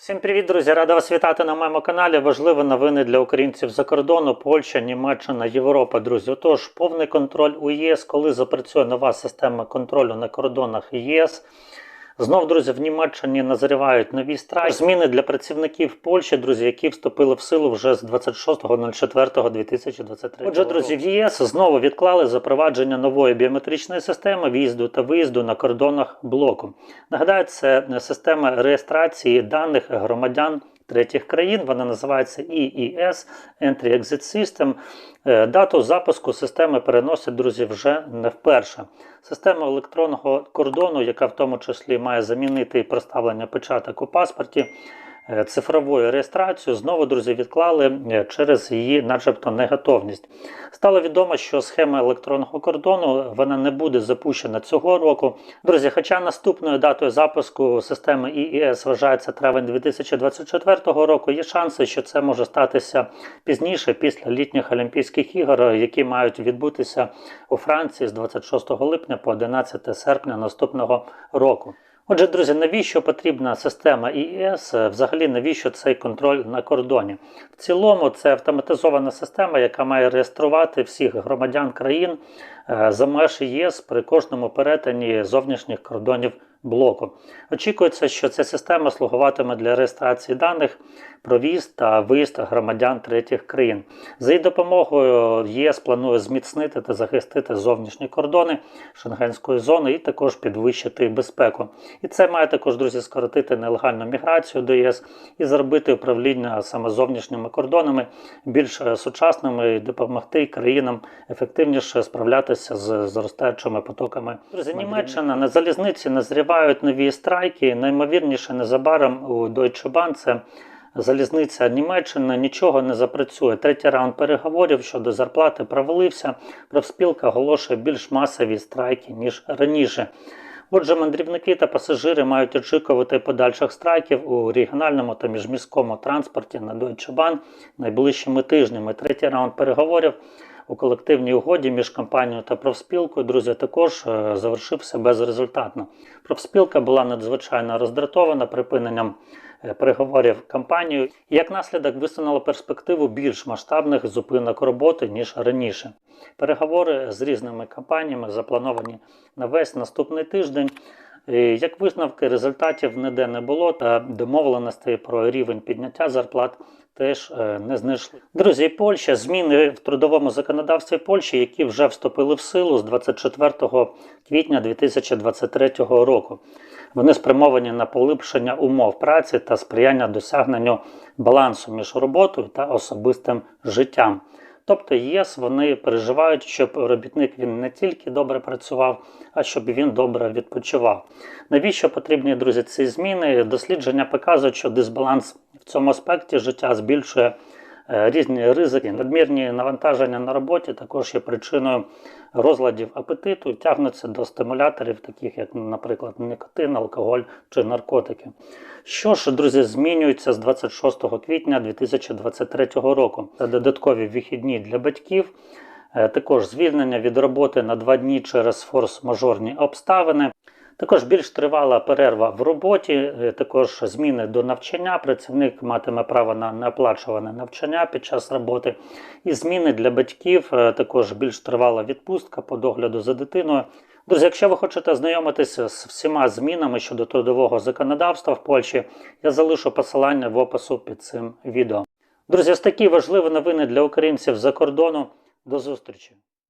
Всім привіт, друзі! Рада вас вітати на моєму каналі. Важливі новини для українців за кордону, Польща, Німеччина, Європа. Друзі, отож, повний контроль у ЄС, коли запрацює нова система контролю на кордонах єС. Знов, друзі, в Німеччині назрівають нові страйки. Зміни для працівників Польщі, друзі, які вступили в силу вже з 26.04.2023. Отже, друзі, в ЄС знову відклали запровадження нової біометричної системи в'їзду та виїзду на кордонах блоку. Нагадаю, це система реєстрації даних громадян третіх країн. Вона називається EES – Entry-Exit System. Е, Дату запуску системи переносять, друзі, вже не вперше. Система електронного кордону, яка в тому числі має замінити і проставлення печаток у паспорті, цифровою реєстрацією, знову, друзі, відклали е, через її, начебто, неготовність. Стало відомо, що схема електронного кордону вона не буде запущена цього року. Друзі, хоча наступною датою запуску системи ІІС вважається травень 2024 року, є шанси, що це може статися пізніше, після літніх Олімпійських ігор, які мають відбутися у Франції з 26 липня по 11 серпня наступного року. Отже, друзі, навіщо потрібна система ІС? Взагалі, навіщо цей контроль на кордоні? В цілому, це автоматизована система, яка має реєструвати всіх громадян країн е, за меж ЄС при кожному перетині зовнішніх кордонів блоку. Очікується, що ця система слугуватиме для реєстрації даних про в'їзд та виїзд громадян третіх країн. За її допомогою ЄС планує зміцнити та захистити зовнішні кордони шенгенської зони і також підвищити безпеку. І це має також, друзі, скоротити нелегальну міграцію до ЄС і зробити управління саме зовнішніми кордонами більш сучасними і допомогти країнам ефективніше справлятися з зростаючими потоками. Друзі, Німеччина на залізниці назрівають нові страйки. Наймовірніше незабаром у Deutsche Bahn це залізниця Німеччини нічого не запрацює. Третій раунд переговорів щодо зарплати провалився. Профспілка оголошує більш масові страйки ніж раніше. Отже, мандрівники та пасажири мають очікувати подальших страйків у регіональному та міжміському транспорті на Deutsche Bahn найближчими тижнями. Третій раунд переговорів у колективній угоді між компанією та профспілкою, друзі, також е, завершився безрезультатно. Профспілка була надзвичайно роздратована припиненням е, переговорів компанією, і як наслідок висунула перспективу більш масштабних зупинок роботи ніж раніше. Переговори з різними компаніями заплановані на весь наступний тиждень. І Як висновки результатів ніде не було, та домовленостей про рівень підняття зарплат теж е, не знайшли. Друзі, Польща зміни в трудовому законодавстві Польщі, які вже вступили в силу з 24 квітня 2023 року. Вони спрямовані на поліпшення умов праці та сприяння досягненню балансу між роботою та особистим життям. Тобто ЄС вони переживають, щоб робітник він не тільки добре працював, а щоб він добре відпочивав. Навіщо потрібні друзі ці зміни? Дослідження показують, що дисбаланс в цьому аспекті життя збільшує різні ризики. Надмірні навантаження на роботі також є причиною розладів апетиту, тягнуться до стимуляторів, таких як, наприклад, никотин, алкоголь чи наркотики. Що ж, друзі, змінюється з 26 квітня 2023 року. Це додаткові вихідні для батьків. Е, Також звільнення від роботи на два дні через форс-мажорні обставини. Також більш тривала перерва в роботі, е, також зміни до навчання. Працівник матиме право на неоплачуване навчання під час роботи. І зміни для батьків, е, також більш тривала відпустка по догляду за дитиною. Друзі, якщо ви хочете знайомитися з всіма змінами щодо трудового законодавства в Польщі, я залишу посилання в опису під цим відео. Друзі, ось такі важливі новини для українців за кордону. До зустрічі!